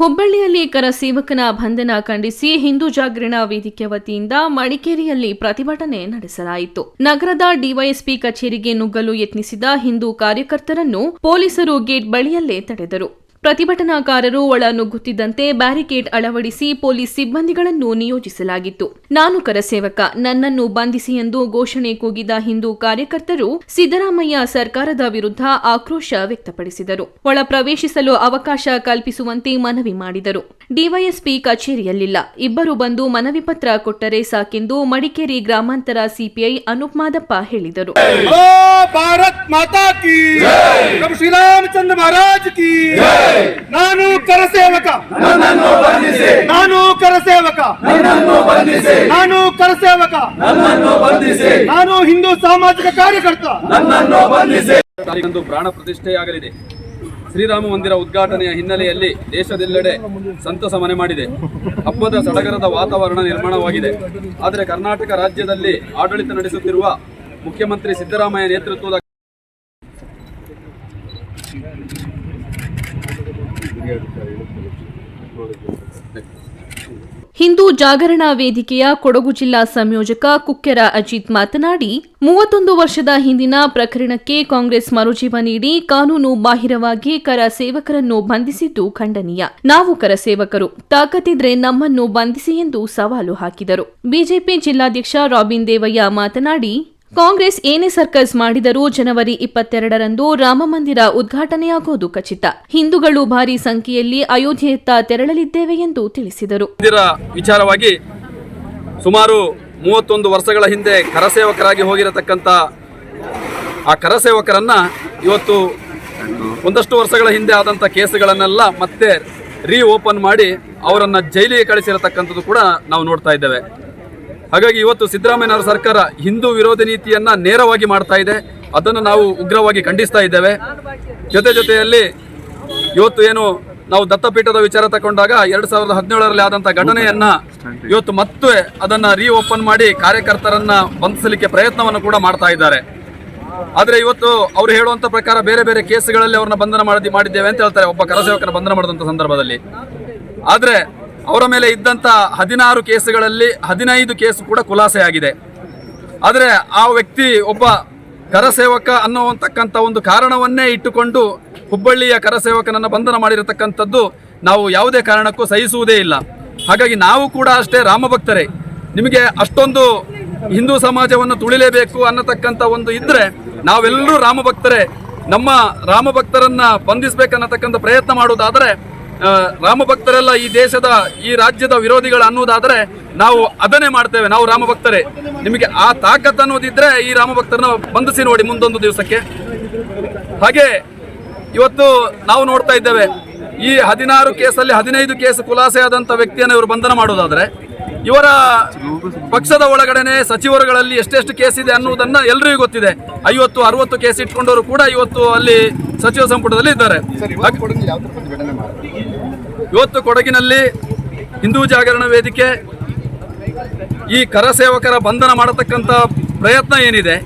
ಹುಬ್ಬಳ್ಳಿಯಲ್ಲಿ ಕರಸೇವಕನ ಬಂಧನ ಖಂಡಿಸಿ ಹಿಂದೂ ಜಾಗರಣ ವೇದಿಕೆ ವತಿಯಿಂದ ಮಡಿಕೇರಿಯಲ್ಲಿ ಪ್ರತಿಭಟನೆ ನಡೆಸಲಾಯಿತು. ನಗರದ ಡಿವೈಎಸ್ಪಿ ಕಚೇರಿಗೆ ನುಗ್ಗಲು ಯತ್ನಿಸಿದ ಹಿಂದೂ ಕಾರ್ಯಕರ್ತರನ್ನು ಪೊಲೀಸರು ಗೇಟ್ ಬಳಿಯಲ್ಲೇ ತಡೆದರು. ಪ್ರತಿಭಟನಾಕಾರರು ಒಳ ನುಗ್ಗುತ್ತಿದ್ದಂತೆ ಬ್ಯಾರಿಕೇಡ್ ಅಳವಡಿಸಿ ಪೊಲೀಸ್ ಸಿಬ್ಬಂದಿಗಳನ್ನು ನಿಯೋಜಿಸಲಾಗಿತ್ತು. ನಾನು ಕರಸೇವಕ. ನನ್ನನ್ನು ಬಂಧಿಸಿ ಎಂದು ಘೋಷಣೆ ಕೂಗಿದ ಹಿಂದೂ ಕಾರ್ಯಕರ್ತರು ಸಿದ್ದರಾಮಯ್ಯ ಸರ್ಕಾರದ ವಿರುದ್ಧ ಆಕ್ರೋಶ ವ್ಯಕ್ತಪಡಿಸಿದರು. ಒಳ ಪ್ರವೇಶಿಸಲು ಅವಕಾಶ ಕಲ್ಪಿಸುವಂತೆ ಮನವಿ ಮಾಡಿದರು. ಡಿವೈಎಸ್ಪಿ ಕಚೇರಿಯಲ್ಲಿಲ್ಲ. ಇಬ್ಬರು ಬಂದು ಮನವಿ ಪತ್ರ ಕೊಟ್ಟರೆ ಸಾಕೆಂದು ಮಡಿಕೇರಿ ಗ್ರಾಮಾಂತರ ಸಿಪಿಐ ಅನೂಪ್ ಮಾದಪ್ಪ ಹೇಳಿದರು. ಭಾರತ್ ಮಾತಾ ಕಿ ಕಿ ನಾನು ಕರಸೇವಕ. ನನ್ನನ್ನು ಬಂಧಿಸಿ. ನಾನು ಕರಸೇವಕ. ನನ್ನನ್ನು ಬಂಧಿಸಿ. ನಾನು ಕರಸೇವಕ. ನನ್ನನ್ನು ಬಂಧಿಸಿ. ನಾನು ಹಿಂದೂ ಸಾಮಾಜಿಕ ಕಾರ್ಯಕರ್ತ. ನನ್ನನ್ನು ಬಂಧಿಸಿ. ತಾರೀಖಂದು ಪ್ರಾಣ ಪ್ರತಿಷ್ಠೆಯಾಗಲಿದೆ. ಶ್ರೀರಾಮ ಮಂದಿರ ಉದ್ಘಾಟನೆಯ ಹಿನ್ನೆಲೆಯಲ್ಲಿ ದೇಶದೆಲ್ಲೆಡೆ ಸಂತಸ ಮನೆ ಮಾಡಿದೆ. ಹಬ್ಬದ ಸಡಗರದ ವಾತಾವರಣ ನಿರ್ಮಾಣವಾಗಿದೆ. ಆದರೆ ಕರ್ನಾಟಕ ರಾಜ್ಯದಲ್ಲಿ ಆಡಳಿತ ನಡೆಸುತ್ತಿರುವ ಮುಖ್ಯಮಂತ್ರಿ ಸಿದ್ದರಾಮಯ್ಯ ನೇತೃತ್ವದ ಹಿಂದೂ ಜಾಗರಣಾ ವೇದಿಕೆಯ ಕೊಡಗು ಜಿಲ್ಲಾ ಸಂಯೋಜಕ ಕುಕ್ಕೆರ ಅಜಿತ್ ಮಾತನಾಡಿ, ಮೂವತ್ತೊಂದು ವರ್ಷದ ಹಿಂದಿನ ಪ್ರಕರಣಕ್ಕೆ ಕಾಂಗ್ರೆಸ್ ಮರುಜೀವ ನೀಡಿ ಕಾನೂನು ಬಾಹಿರವಾಗಿ ಕರ ಸೇವಕರನ್ನು ಬಂಧಿಸಿದ್ದು ಖಂಡನೀಯ. ನಾವು ಕರ ಸೇವಕರು. ತಾಕತ್ತಿದ್ರೆ ನಮ್ಮನ್ನು ಬಂಧಿಸಿ ಎಂದು ಸವಾಲು ಹಾಕಿದರು. ಬಿಜೆಪಿ ಜಿಲ್ಲಾಧ್ಯಕ್ಷ ರಾಬಿನ್ ದೇವಯ್ಯ ಮಾತನಾಡಿ ಕಾಂಗ್ರೆಸ್ ಏನೇ ಸರ್ಕಸ್ ಮಾಡಿದರೂ ಜನವರಿ ಇಪ್ಪತ್ತೆರಡರಂದು ರಾಮಮಂದಿರ ಉದ್ಘಾಟನೆಯಾಗುವುದು ಖಚಿತ. ಹಿಂದೂಗಳು ಭಾರಿ ಸಂಖ್ಯೆಯಲ್ಲಿ ಅಯೋಧ್ಯೆಯತ್ತ ತೆರಳಲಿದ್ದೇವೆ ಎಂದು ತಿಳಿಸಿದರು. ವಿಚಾರವಾಗಿ ಸುಮಾರು ಮೂವತ್ತೊಂದು ವರ್ಷಗಳ ಹಿಂದೆ ಕರಸೇವಕರಾಗಿ ಹೋಗಿರತಕ್ಕಂಥ ಆ ಕರಸೇವಕರನ್ನ ಇವತ್ತು ಒಂದಷ್ಟು ವರ್ಷಗಳ ಹಿಂದೆ ಆದಂಥ ಕೇಸುಗಳನ್ನೆಲ್ಲ ಮತ್ತೆ ರೀ ಓಪನ್ ಮಾಡಿ ಅವರನ್ನು ಜೈಲಿಗೆ ಕಳಿಸಿರತಕ್ಕಂಥದ್ದು ಕೂಡ ನಾವು ನೋಡ್ತಾ ಇದ್ದೇವೆ. ಹಾಗಾಗಿ ಇವತ್ತು ಸಿದ್ದರಾಮಯ್ಯನವರ ಸರ್ಕಾರ ಹಿಂದೂ ವಿರೋಧಿ ನೀತಿಯನ್ನ ನೇರವಾಗಿ ಮಾಡ್ತಾ ಇದೆ. ಅದನ್ನು ನಾವು ಉಗ್ರವಾಗಿ ಖಂಡಿಸ್ತಾ ಇದ್ದೇವೆ. ಜೊತೆ ಜೊತೆಯಲ್ಲಿ ಇವತ್ತು ಏನು ನಾವು ದತ್ತಪೀಠದ ವಿಚಾರ ತಗೊಂಡಾಗ ಎರಡ್ ಸಾವಿರದ ಹದಿನೇಳರಲ್ಲಿ ಆದಂತ ಘಟನೆಯನ್ನ ಇವತ್ತು ಮತ್ತೆ ಅದನ್ನ ರೀ ಓಪನ್ ಮಾಡಿ ಕಾರ್ಯಕರ್ತರನ್ನ ಬಂಧಿಸಲಿಕ್ಕೆ ಪ್ರಯತ್ನವನ್ನು ಕೂಡ ಮಾಡ್ತಾ ಇದ್ದಾರೆ. ಆದ್ರೆ ಇವತ್ತು ಅವರು ಹೇಳುವಂತ ಪ್ರಕಾರ ಬೇರೆ ಬೇರೆ ಕೇಸುಗಳಲ್ಲಿ ಅವ್ರನ್ನ ಬಂಧನ ಮಾಡಿ ಮಾಡಿದ್ದೇವೆ ಅಂತ ಹೇಳ್ತಾರೆ. ಒಬ್ಬ ಕರಸೇವಕರ ಬಂಧನ ಮಾಡಿದಂತ ಸಂದರ್ಭದಲ್ಲಿ. ಆದ್ರೆ ಅವರ ಮೇಲೆ ಇದ್ದಂಥ ಹದಿನಾರು ಕೇಸುಗಳಲ್ಲಿ ಹದಿನೈದು ಕೇಸು ಕೂಡ ಖುಲಾಸೆಯಾಗಿದೆ ಆದರೆ ಆ ವ್ಯಕ್ತಿ ಒಬ್ಬ ಕರಸೇವಕ ಅನ್ನುವಂತಕ್ಕಂಥ ಒಂದು ಕಾರಣವನ್ನೇ ಇಟ್ಟುಕೊಂಡು ಹುಬ್ಬಳ್ಳಿಯ ಕರಸೇವಕನನ್ನ ಬಂಧನ ಮಾಡಿರತಕ್ಕಂಥದ್ದು ನಾವು ಯಾವುದೇ ಕಾರಣಕ್ಕೂ ಸಹಿಸುವುದೇ ಇಲ್ಲ. ಹಾಗಾಗಿ ನಾವು ಕೂಡ ಅಷ್ಟೇ ರಾಮಭಕ್ತರೇ. ನಿಮಗೆ ಅಷ್ಟೊಂದು ಹಿಂದೂ ಸಮಾಜವನ್ನು ತುಳಿಲೇಬೇಕು ಅನ್ನತಕ್ಕಂಥ ಒಂದು ಇದ್ದರೆ ನಾವೆಲ್ಲರೂ ರಾಮಭಕ್ತರೇ. ನಮ್ಮ ರಾಮಭಕ್ತರನ್ನ ಬಂಧಿಸಬೇಕನ್ನತಕ್ಕಂಥ ಪ್ರಯತ್ನ ಮಾಡುವುದಾದರೆ ಆ, ರಾಮಭಕ್ತರೆಲ್ಲ ಈ ದೇಶದ ಈ ರಾಜ್ಯದ ವಿರೋಧಿಗಳು ಅನ್ನೋದಾದರೆ ನಾವು ಅದನ್ನೇ ಮಾಡ್ತೇವೆ ನಾವು ರಾಮಭಕ್ತರೇ. ನಿಮಗೆ ಆ ತಾಕತ್ ಅನ್ನೋದಿದ್ರೆ ಈ ರಾಮಭಕ್ತರನ್ನ ಬಂಧಿಸಿ ನೋಡಿ ಮುಂದೊಂದು ದಿವಸಕ್ಕೆ. ಹಾಗೆ ಇವತ್ತು ನಾವು ನೋಡ್ತಾ ಇದ್ದೇವೆ ಈ ಹದಿನಾರು ಕೇಸಲ್ಲಿ ಹದಿನೈದು ಕೇಸ್ ಖುಲಾಸೆ ಆದಂಥ ವ್ಯಕ್ತಿಯನ್ನು ಇವರು ಬಂಧನ ಮಾಡೋದಾದ್ರೆ ಇವರ ಪಕ್ಷದ ಒಳಗಡೆನೆ ಸಚಿವರುಗಳಲ್ಲಿ ಎಷ್ಟೆಷ್ಟು ಕೇಸ್ ಇದೆ ಅನ್ನುವುದನ್ನ ಎಲ್ಲರಿಗೂ ಗೊತ್ತಿದೆ. ಐವತ್ತು ಅರವತ್ತು ಕೇಸ್ ಇಟ್ಕೊಂಡವರು ಕೂಡ ಇವತ್ತು ಅಲ್ಲಿ ಸಚಿವ ಸಂಪುಟದಲ್ಲಿ ಇದ್ದಾರೆ. ಇವತ್ತು ಕೊಡಗಿನಲ್ಲಿ ಹಿಂದೂ ಜಾಗರಣ ವೇದಿಕೆ ಈ ಕರಸೇವಕರ ಬಂಧನ ಮಾಡತಕ್ಕಂಥ ಪ್ರಯತ್ನ ಏನಿದೆ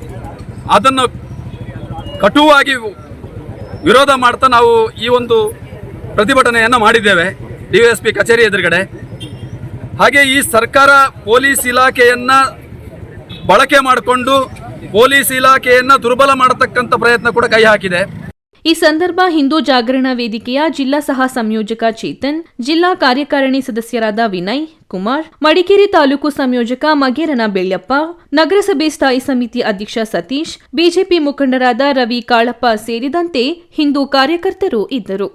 ಅದನ್ನು ಕಟುವಾಗಿ ವಿರೋಧ ಮಾಡ್ತಾ ನಾವು ಈ ಒಂದು ಪ್ರತಿಭಟನೆಯನ್ನು ಮಾಡಿದ್ದೇವೆ. ಡಿ ಎಸ್ ಪಿ ಕಚೇರಿ ಎದುರುಗಡೆ. ಹಾಗೆ ಈ ಸರ್ಕಾರ ಪೊಲೀಸ್ ಇಲಾಖೆಯನ್ನ ಬಳಕೆ ಮಾಡಿಕೊಂಡು ಪೊಲೀಸ್ ಇಲಾಖೆಯನ್ನ ದುರ್ಬಲ ಮಾಡತಕ್ಕಂಥ ಪ್ರಯತ್ನ ಕೂಡ ಕೈ ಹಾಕಿದೆ. ಈ ಸಂದರ್ಭ ಹಿಂದೂ ಜಾಗರಣ ವೇದಿಕೆಯ ಜಿಲ್ಲಾ ಸಹ ಸಂಯೋಜಕ ಚೇತನ್, ಜಿಲ್ಲಾ ಕಾರ್ಯಕಾರಿಣಿ ಸದಸ್ಯರಾದ ವಿನಯ್ ಕುಮಾರ್, ಮಡಿಕೇರಿ ತಾಲೂಕು ಸಂಯೋಜಕ ಮಗೇರನ ಬೆಳ್ಯಪ್ಪ ನಗರಸಭೆ ಸ್ಥಾಯಿ ಸಮಿತಿ ಅಧ್ಯಕ್ಷ ಸತೀಶ್, ಬಿಜೆಪಿ ಮುಖಂಡರಾದ ರವಿ ಕಾಳಪ್ಪ ಸೇರಿದಂತೆ ಹಿಂದೂ ಕಾರ್ಯಕರ್ತರು ಇದ್ದರು.